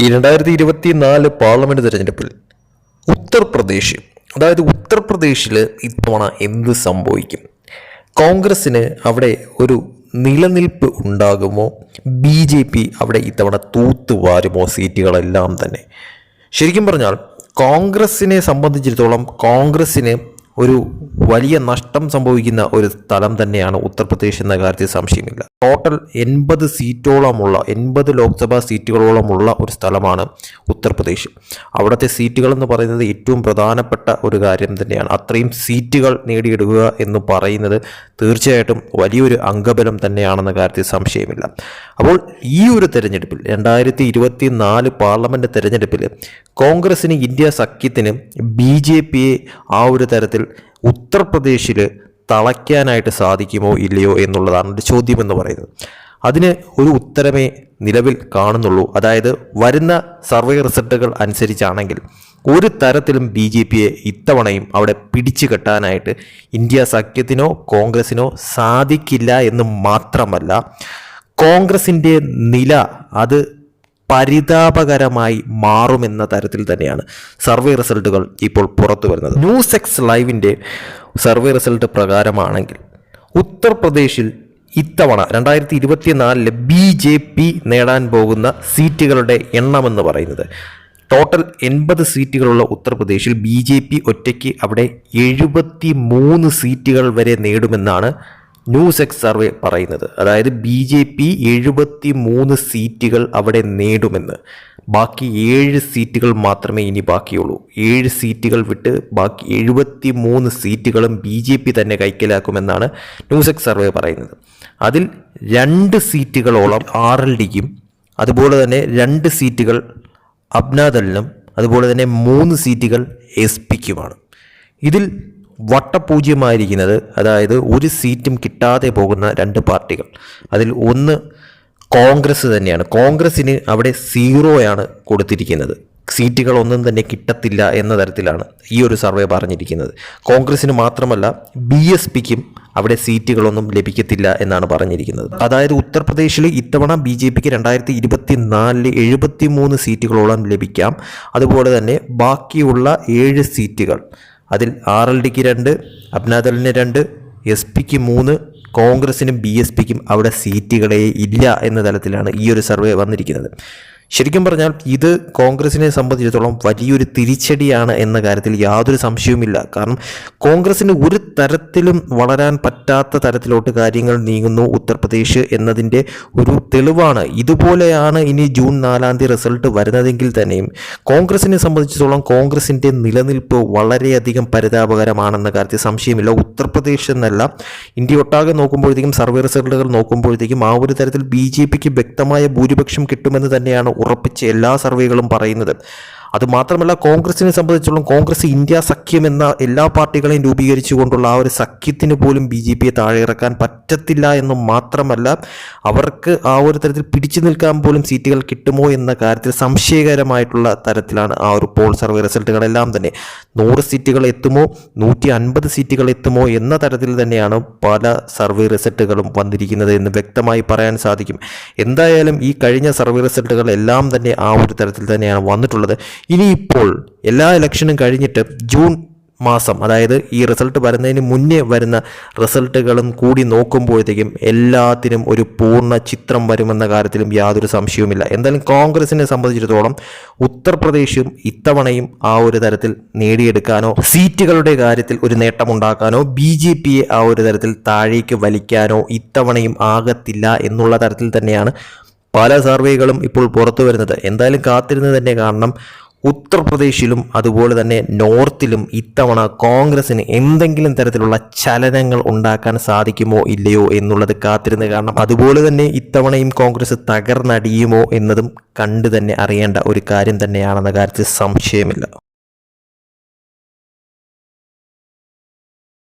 ഈ രണ്ടായിരത്തി ഇരുപത്തി നാല് പാർലമെന്റ് തിരഞ്ഞെടുപ്പിൽ ഉത്തർപ്രദേശ് അതായത് ഉത്തർപ്രദേശിൽ ഇത്തവണ എന്ത് സംഭവിക്കും? കോൺഗ്രസ്സിന് അവിടെ ഒരു നിലനിൽപ്പ് ഉണ്ടാകുമോ? ബി ജെ പി അവിടെ ഇത്തവണ തൂത്ത് വാരുമോ സീറ്റുകളെല്ലാം തന്നെ? ശരിക്കും പറഞ്ഞാൽ കോൺഗ്രസ്സിനെ സംബന്ധിച്ചിടത്തോളം കോൺഗ്രസ്സിന് ഒരു വലിയ നഷ്ടം സംഭവിക്കുന്ന ഒരു സ്ഥലം തന്നെയാണ് ഉത്തർപ്രദേശ് എന്ന കാര്യത്തിൽ സംശയമില്ല. ടോട്ടൽ എൺപത് സീറ്റോളമുള്ള എൺപത് ലോക്സഭാ സീറ്റുകളോളമുള്ള ഒരു സ്ഥലമാണ് ഉത്തർപ്രദേശ്. അവിടുത്തെ സീറ്റുകൾ എന്ന് പറയുന്നത് ഏറ്റവും പ്രധാനപ്പെട്ട ഒരു കാര്യം തന്നെയാണ്. അത്രയും സീറ്റുകൾ നേടിയെടുക്കുക എന്ന് പറയുന്നത് തീർച്ചയായിട്ടും വലിയൊരു അംഗബലം തന്നെയാണെന്ന കാര്യത്തിൽ സംശയമില്ല. അപ്പോൾ ഈ ഒരു തെരഞ്ഞെടുപ്പിൽ രണ്ടായിരത്തി ഇരുപത്തി നാല് പാർലമെന്റ് തെരഞ്ഞെടുപ്പിൽ കോൺഗ്രസിന് ഇന്ത്യ സഖ്യത്തിന് ബി ജെ പിയെ ആ ഒരു തരത്തിൽ ഉത്തർപ്രദേശിൽ തളയ്ക്കാനായിട്ട് സാധിക്കുമോ ഇല്ലയോ എന്നുള്ളതാണ് ഒരു ചോദ്യം എന്ന് പറയുന്നത്. അതിന് ഒരു ഉത്തരമേ നിലവിൽ കാണുന്നുള്ളൂ. അതായത് വരുന്ന സർവേ റിസൾട്ടുകൾ അനുസരിച്ചാണെങ്കിൽ ഒരു തരത്തിലും ബി ജെ പിയെ ഇത്തവണയും അവിടെ പിടിച്ചു കെട്ടാനായിട്ട് ഇന്ത്യ സഖ്യത്തിനോ കോൺഗ്രസിനോ സാധിക്കില്ല എന്ന് മാത്രമല്ല കോൺഗ്രസിന്റെ നില അത് പരിതാപകരമായി മാറുമെന്ന തരത്തിൽ തന്നെയാണ് സർവേ റിസൾട്ടുകൾ ഇപ്പോൾ പുറത്തു വരുന്നത്. ന്യൂസ് എക്സ് ലൈവിന്റെ സർവേ റിസൾട്ട് പ്രകാരമാണെങ്കിൽ ഉത്തർപ്രദേശിൽ ഇത്തവണ രണ്ടായിരത്തി ഇരുപത്തിനാലിൽ ബി ജെ പി നേടാൻ പോകുന്ന സീറ്റുകളുടെ എണ്ണമെന്ന് പറയുന്നത്. ടോട്ടൽ എൺപത് സീറ്റുകളുള്ള ഉത്തർപ്രദേശിൽ ബി ജെ പി ഒറ്റയ്ക്ക് അവിടെ എഴുപത്തി മൂന്ന് സീറ്റുകൾ വരെ നേടുമെന്നാണ് ന്യൂസ് സർവേ പറയുന്നത്. അതായത് ബി ജെ പി എഴുപത്തി മൂന്ന് സീറ്റുകൾ അവിടെ നേടുമെന്ന്. ബാക്കി ഏഴ് സീറ്റുകൾ മാത്രമേ ഇനി ബാക്കിയുള്ളൂ. ഏഴ് സീറ്റുകൾ വിട്ട് ബാക്കി എഴുപത്തി മൂന്ന് സീറ്റുകളും ബി ജെ പി തന്നെ കൈക്കലാക്കുമെന്നാണ് ന്യൂസെക് സർവേ പറയുന്നത്. അതിൽ രണ്ട് സീറ്റുകളോളം ആർ എൽ ഡിക്കും അതുപോലെ തന്നെ രണ്ട് സീറ്റുകൾ അബ്നാദലിനും അതുപോലെ തന്നെ മൂന്ന് സീറ്റുകൾ എസ് പിക്കുമാണ്. ഇതിൽ വട്ടപൂജ്യമായിരിക്കുന്നത് അതായത് ഒരു സീറ്റും കിട്ടാതെ പോകുന്ന രണ്ട് പാർട്ടികൾ. അതിൽ ഒന്ന് കോൺഗ്രസ് തന്നെയാണ്. കോൺഗ്രസ്സിന് അവിടെ സീറോയാണ് കൊടുത്തിരിക്കുന്നത്. സീറ്റുകൾ ഒന്നും തന്നെ കിട്ടത്തില്ല എന്ന തരത്തിലാണ് ഈ ഒരു സർവേ പറഞ്ഞിരിക്കുന്നത്. കോൺഗ്രസ്സിന് മാത്രമല്ല ബി എസ് പിക്കും അവിടെ സീറ്റുകളൊന്നും ലഭിക്കത്തില്ല എന്നാണ് പറഞ്ഞിരിക്കുന്നത്. അതായത് ഉത്തർപ്രദേശിൽ ഇത്തവണ ബി ജെ പിക്ക് രണ്ടായിരത്തി ഇരുപത്തി നാലിൽ എഴുപത്തി മൂന്ന് സീറ്റുകളോളം ലഭിക്കാം. അതുപോലെ തന്നെ ബാക്കിയുള്ള ഏഴ് സീറ്റുകൾ അതിൽ ആർ എൽ ഡിക്ക് രണ്ട് അബ്നാദലിന് രണ്ട് എസ് പിക്ക് മൂന്ന് കോൺഗ്രസിനും ബി എസ് പിക്കും അവിടെ സീറ്റുകളെ ഇല്ല എന്ന തലത്തിലാണ് ഈ ഒരു സർവേ വന്നിരിക്കുന്നത്. ശരിക്കും പറഞ്ഞാൽ ഇത് കോൺഗ്രസിനെ സംബന്ധിച്ചിടത്തോളം വലിയൊരു തിരിച്ചടിയാണ് എന്ന കാര്യത്തിൽ യാതൊരു സംശയവുമില്ല. കാരണം കോൺഗ്രസിന് ഒരു തരത്തിലും വളരാൻ പറ്റാത്ത തരത്തിലോട്ട് കാര്യങ്ങൾ നീങ്ങുന്നു ഉത്തർപ്രദേശ് എന്നതിന്റെ ഒരു തെളിവാണ്. ഇതുപോലെയാണ് ഇനി ജൂൺ നാലാം തീയതി റിസൾട്ട് വരുന്നതെങ്കിൽ തന്നെയും കോൺഗ്രസിനെ സംബന്ധിച്ചിടത്തോളം കോൺഗ്രസിന്റെ നിലനിൽപ്പ് വളരെയധികം പരിതാപകരമാണെന്ന കാര്യത്തിൽ സംശയമില്ല. ഉത്തർപ്രദേശ് എന്നല്ല ഇന്ത്യ ഒട്ടാകെ നോക്കുമ്പോഴത്തേക്കും സർവേ റിസൾട്ടുകൾ നോക്കുമ്പോഴത്തേക്കും ആ ഒരു തരത്തിൽ ബി ജെ പിക്ക് വ്യക്തമായ ഭൂരിപക്ഷം കിട്ടുമെന്ന് തന്നെയാണ് ഉറപ്പിച്ച് എല്ലാ സർവേകളും പറയുന്നത്. അതുമാത്രമല്ല കോൺഗ്രസിനെ സംബന്ധിച്ചോളം കോൺഗ്രസ് ഇന്ത്യ സഖ്യം എന്ന എല്ലാ പാർട്ടികളെയും രൂപീകരിച്ചുകൊണ്ടുള്ള ആ ഒരു സഖ്യത്തിന് പോലും ബി ജെ പിയെ താഴെ ഇറക്കാൻ പറ്റത്തില്ല എന്ന് മാത്രമല്ല അവർക്ക് ആ ഒരു തരത്തിൽ പിടിച്ചു നിൽക്കാൻ പോലും സീറ്റുകൾ കിട്ടുമോ എന്ന കാര്യത്തിൽ സംശയകരമായിട്ടുള്ള തരത്തിലാണ് ആ ഒരു പോൾ സർവേ റിസൾട്ടുകളെല്ലാം തന്നെ. നൂറ് സീറ്റുകൾ എത്തുമോ? നൂറ്റി അൻപത് സീറ്റുകൾ എത്തുമോ എന്ന തരത്തിൽ തന്നെയാണ് പല സർവേ റിസൾട്ടുകളും വന്നിരിക്കുന്നത് എന്ന് വ്യക്തമായി പറയാൻ സാധിക്കും. എന്തായാലും ഈ കഴിഞ്ഞ സർവേ റിസൾട്ടുകൾ എല്ലാം തന്നെ ആ ഒരു തരത്തിൽ തന്നെയാണ് വന്നിട്ടുള്ളത്. ഇനിയിപ്പോൾ എല്ലാ ഇലക്ഷനും കഴിഞ്ഞിട്ട് ജൂൺ മാസം അതായത് ഈ റിസൾട്ട് വരുന്നതിന് മുന്നേ വരുന്ന റിസൾട്ടുകളും കൂടി നോക്കുമ്പോഴത്തേക്കും എല്ലാത്തിനും ഒരു പൂർണ ചിത്രം വരുമെന്ന കാര്യത്തിലും യാതൊരു സംശയവുമില്ല. എന്തായാലും കോൺഗ്രസിനെ സംബന്ധിച്ചിടത്തോളം ഉത്തർപ്രദേശും ഇത്തവണയും ആ ഒരു തരത്തിൽ നേടിയെടുക്കാനോ സീറ്റുകളുടെ കാര്യത്തിൽ ഒരു നേട്ടമുണ്ടാക്കാനോ ബി ജെ പിയെ ആ ഒരു തരത്തിൽ താഴേക്ക് വലിക്കാനോ ഇത്തവണയും ആകത്തില്ല എന്നുള്ള തരത്തിൽ തന്നെയാണ് പല സർവേകളും ഇപ്പോൾ പുറത്തു വരുന്നത് എന്തായാലും കാത്തിരുന്ന് തന്നെ കാണണം. ഉത്തർപ്രദേശിലും അതുപോലെ തന്നെ നോർത്തിലും ഇത്തവണ കോൺഗ്രസിന് എന്തെങ്കിലും തരത്തിലുള്ള ചലനങ്ങൾ ഉണ്ടാക്കാൻ സാധിക്കുമോ ഇല്ലയോ എന്നുള്ളത് കാത്തിരുന്ന് കാരണം അതുപോലെ തന്നെ ഇത്തവണയും കോൺഗ്രസ് തകർന്നടിയുമോ എന്നതും കണ്ടു തന്നെ അറിയേണ്ട ഒരു കാര്യം തന്നെയാണെന്ന കാര്യത്തിൽ സംശയമില്ല.